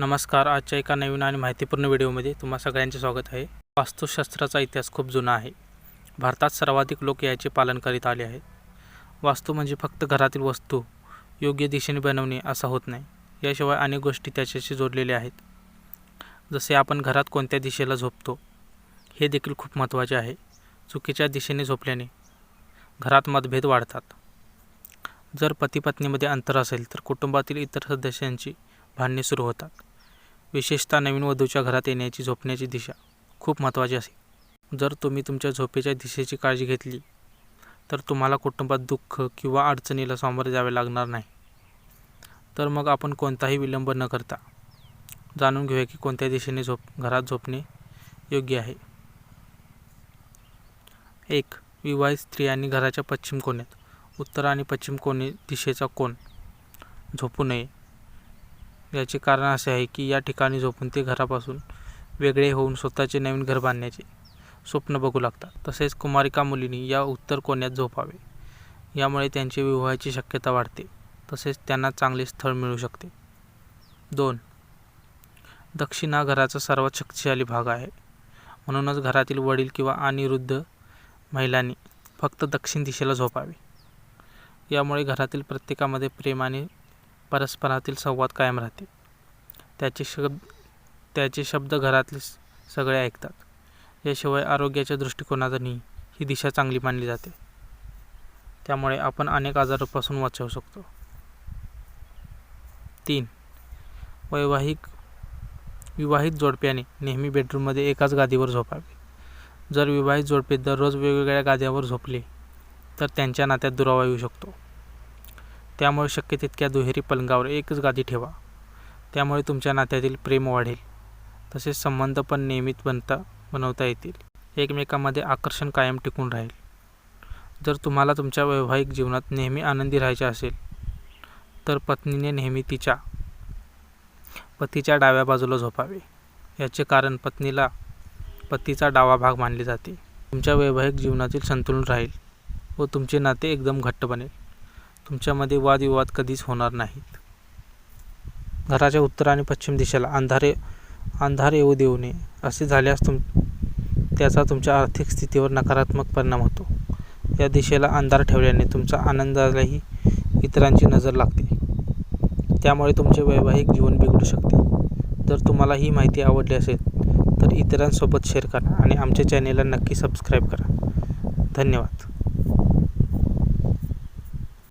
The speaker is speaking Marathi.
नमस्कार आजच्या एका नवीन आणि माहितीपूर्ण व्हिडिओमध्ये तुम्हा सगळ्यांचे स्वागत आहे. वास्तुशास्त्राचा इतिहास खूप जुना आहे. भारतात सर्वाधिक लोक याचे पालन करीत आले आहेत. वास्तू म्हणजे फक्त घरातील वस्तू योग्य दिशेने बनवणे असा होत नाही. याशिवाय अनेक गोष्टी त्याच्याशी जोडलेल्या आहेत. जसे आपण घरात कोणत्या दिशेला झोपतो हे देखील खूप महत्त्वाचे आहे. चुकीच्या दिशेने झोपल्याने घरात मतभेद वाढतात. जर पती पत्नीमध्ये अंतर असेल तर कुटुंबातील इतर सदस्यांची भांडणे सुरू होतात. विशेषतः नवीन वधूच्या घरात येण्याची झोपण्याची दिशा खूप महत्त्वाची असेल जर तुम्ही तुमच्या झोपेच्या दिशेची काळजी घेतली तर तुम्हाला कुटुंबात दुःख किंवा अडचणीला सामोरे जावे लागणार नाही. तर मग आपण कोणताही विलंब न करता जाणून घेऊया की कोणत्या दिशेने झोप घरात झोपणे योग्य आहे. एक विवाहित स्त्रियांनी घराच्या पश्चिम कोण्यात उत्तर आणि पश्चिम कोणी दिशेचा कोण झोपू नये. याचे कारण असे आहे की या ठिकाणी झोपून ते घरापासून वेगळे होऊन स्वतःचे नवीन घर बांधण्याचे स्वप्न बघू लागतात. तसेच कुमारिका मुलींनी या उत्तर कोण्यात झोपावे. यामुळे त्यांची विवाहाची शक्यता वाढते. तसेच त्यांना चांगले स्थळ मिळू शकते. दोन. दक्षिण हा घराचा सर्वात शक्तिशाली भाग आहे. म्हणूनच घरातील वडील किंवा अनिरुद्ध महिलांनी फक्त दक्षिण दिशेला झोपावे. यामुळे घरातील प्रत्येकामध्ये प्रेम आणि परस्परातील संवाद कायम राहते. त्याचे शब्द त्याचे शब्द घरातले सगळे ऐकतात. याशिवाय आरोग्याच्या दृष्टिकोनातूनही ही दिशा चांगली मानली जाते. त्यामुळे आपण अनेक आजारापासून वाचवू शकतो. तीन वैवाहिक विवाहित जोडप्याने नेहमी बेडरूममध्ये एकाच गादीवर झोपावे. जर विवाहित जोडपे दररोज वेगवेगळ्या गाद्यावर झोपले तर त्यांच्या नात्यात दुरावा येऊ शकतो. त्यामुळे शक्य तितक्या दुहेरी पलंगावर एकच गादी ठेवा. त्यामुळे तुमच्या नात्यातील प्रेम वाढेल. तसेच संबंध पण नियमित बनता बनवता येतील. एकमेकांमध्ये आकर्षण कायम टिकून राहील. जर तुम्हाला तुमच्या वैवाहिक जीवनात नेहमी आनंदी राहायचे असेल तर पत्नीने नेहमी तिच्या पतीच्या डाव्या बाजूला झोपावे. याचे कारण पत्नीला पतीचा डावा भाग मानले जाते. तुमच्या वैवाहिक जीवनातील संतुलन राहील व तुमचे नाते एकदम घट्ट बनेल. तुमच्यामध्ये वादविवाद कधीच होणार नाहीत. घराच्या उत्तर आणि पश्चिम दिशेला अंधारे अंधार येऊ देऊ नये. असे झाल्यास तुम त्याचा तुमच्या आर्थिक स्थितीवर नकारात्मक परिणाम होतो. या दिशेला अंधार ठेवल्याने तुमचा आनंदालाही इतरांची नजर लागते. त्यामुळे तुमचे वैवाहिक जीवन बिघडू शकते. जर तुम्हाला ही माहिती आवडली असेल तर इतरांसोबत शेअर करा आणि आमच्या चॅनेलला नक्की सबस्क्राईब करा. धन्यवाद.